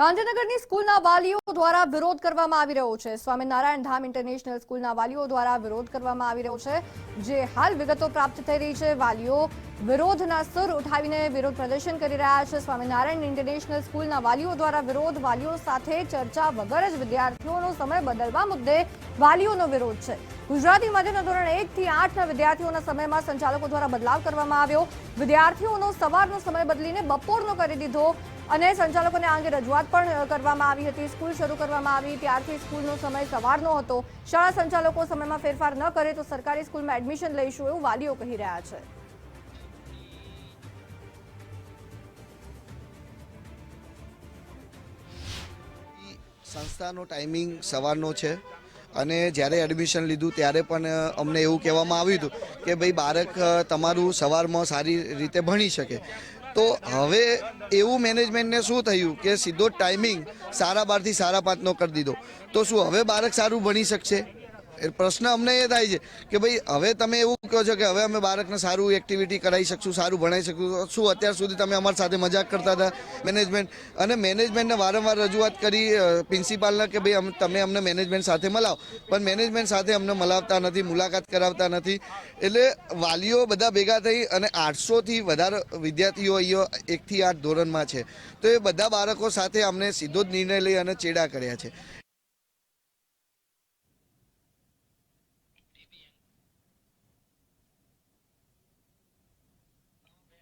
ગાંધીનગરની સ્કૂલના વાલીઓ દ્વારા વિરોધ કરવામાં આવી રહ્યો છે. સ્વામિનારાયણ ધામ ઇન્ટરનેશનલ સ્કૂલના વાલીઓ દ્વારા વિરોધ કરવામાં આવી રહ્યો છે. જે હાલ વિગતો પ્રાપ્ત થઈ રહી છે, વાલીઓ વિરોધના સુર ઉઠાવીને વિરોધ પ્રદર્શન કરી રહ્યા છે. સ્વામિનારાયણ ઇન્ટરનેશનલ સ્કૂલના વાલીઓ દ્વારા વિરોધ, વાલીઓ સાથે ચર્ચા વગર જ વિદ્યાર્થીઓનો સમય બદલવા મુદ્દે વાલીઓનો વિરોધ છે. ગુજરાતી માધ્યમના ધોરણ એક થી આઠના વિદ્યાર્થીઓના સમયમાં સંચાલકો દ્વારા બદલાવ કરવામાં આવ્યો. વિદ્યાર્થીઓનો સવારનો સમય બદલીને બપોરનો કરી દીધો. અને સંચાલકોને આ અંગે રજૂઆત પણ કરવામાં આવી હતી. સ્કૂલ શરૂ કરવામાં આવી. ત્યારથી સ્કૂલનો સમય સવારનો હતો. શાળા સંચાલકો સમયમાં ફેરફાર ન કરે તો સરકારી સ્કૂલમાં એડમિશન લઈશું એવું વાલીઓ કહી રહ્યા છે. સંસ્થાનો ટાઈમિંગ સવારનો છે અને જ્યારે એડમિશન લીધું ત્યારે પણ અમને એવું કહેવામાં આવ્યું હતું કે ભાઈ બાળક તમારું સવારમાં સારી રીતે ભણી શકે. તો હવે એવું મેનેજમેન્ટને શું થયું કે સીધો ટાઈમિંગ સારા બારથી સારા પાંચનો કરી દીધો. તો શું હવે બાળક સારું ભણી શકશે? એ પ્રશ્ન અમને એ થાય છે કે ભાઈ, હવે તમે એવું કહો છો કે હવે અમે બાળકને સારું એક્ટિવિટી કરાવી શકશું, સારું ભણાવી શકશું. શું અત્યાર સુધી તમે અમારી સાથે મજાક કરતા હતા? મેનેજમેન્ટ અને મેનેજમેન્ટને વારંવાર રજૂઆત કરી પ્રિન્સિપાલને કે ભાઈ તમે અમને મેનેજમેન્ટ સાથે મલાવો પણ મેનેજમેન્ટ સાથે અમને મલાવતા નથી, મુલાકાત કરાવતા નથી. એટલે વાલીઓ બધા ભેગા થઈ અને આઠસોથી વધારે વિદ્યાર્થીઓ અહીંયા એકથી આઠ ધોરણમાં છે. તો એ બધા બાળકો સાથે અમને સીધો જ નિર્ણય લઈ અને ચેડા કર્યા છે.